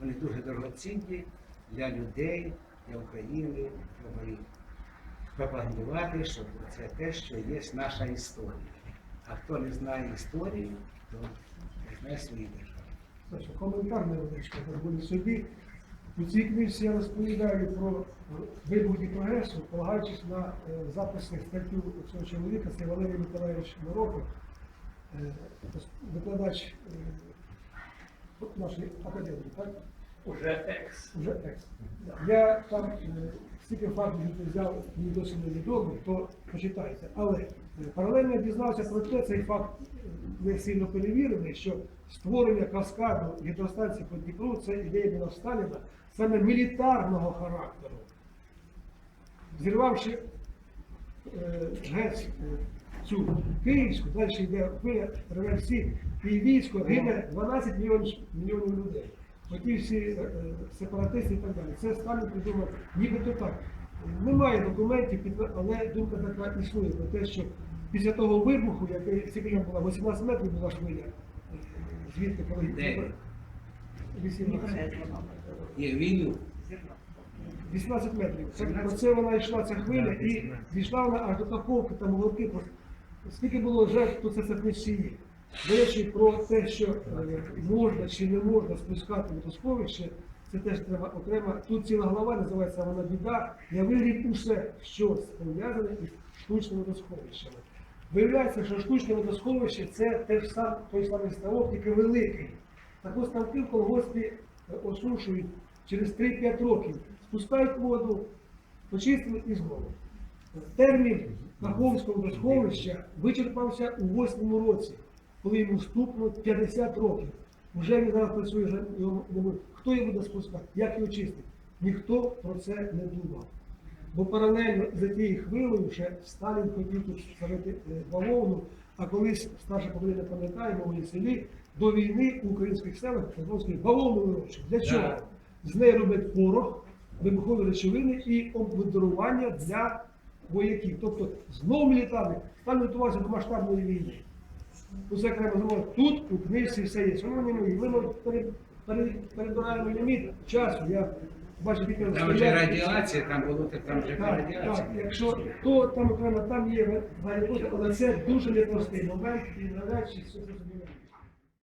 Вони дуже дорогоцінні для людей, для України. Треба їх пропагандувати, щоб це те, що є наша історія. А хто не знає історії, то не знає своєї держави. Коментар невеличкий, дозволю собі. У цій книжці я розповідаю про вибух і прогресу, полагаючись на е, записи статтю цього чоловіка, це Валерій Миколаївич Мороков, е, викладач е, нашої академії, так? Уже екс. Вже екс. Я там е, стільки фактів не взяв, мені досі невідомо, то почитайте. Але е, паралельно дізнався про те, цей факт не сильно перевірений, що створення каскаду гідростанції по Дніпру це ідея була Сталіна саме мілітарного характеру. Зірвавши е, ГЕС е, цю Київську, далі йде хвиля, реве всі, і військо гине 12 мільйонів, мільйонів людей. Оті всі е, е, сепаратисти і так далі. Це Сталін придумав нібито так. Немає документів, але думка така існує про те, що після того вибуху, який скільки була 18 метрів була хвиля, звідти коли Де? 18. Є війну. 18 метрів. Це, оце вона йшла ця хвиля і дійшла вона аж до Каховки, там лодки. Скільки було жертв, то це це. До речі, про те, що е, можна чи не можна спускати водосховище, це теж треба окремо. Тут ціла глава називається вона біда. Я вигріб усе, що пов'язане із штучними водосховищами. Виявляється, що штучне водосховище це теж сам той самий ставок, тільки великий. Так ось ставки в колгоспі е, осушують через 3-5 років. Спускають воду, почистили і знову. Термін Каховського водосховища вичерпався у 8 році, коли йому стукнуло 50 років. Вже він зараз працює, вже його не. Хто його буде спускати? Як його чистити? Ніхто про це не думав. Бо паралельно за тією хвилею ще Сталін хотів тут ставити е, бавовну, а колись старше покоління пам'ятає, в моїй селі до війни у українських селах бавовну вирощують. Для чого? З неї роблять порох, вибухові речовини і обмудрування для вояків. Тобто знову мілітарний Сталін готувався до масштабної війни. Усе треба зробити. Тут у книжці все є. Шановні мої, ми пере- пере- перебираємо ліміт часу. Я бачу, тільки Там вже радіація, там було, там вже так, радіація. так, якщо то там окремо там є варіанти, але це дуже непростий момент і навряд чи все зрозуміло.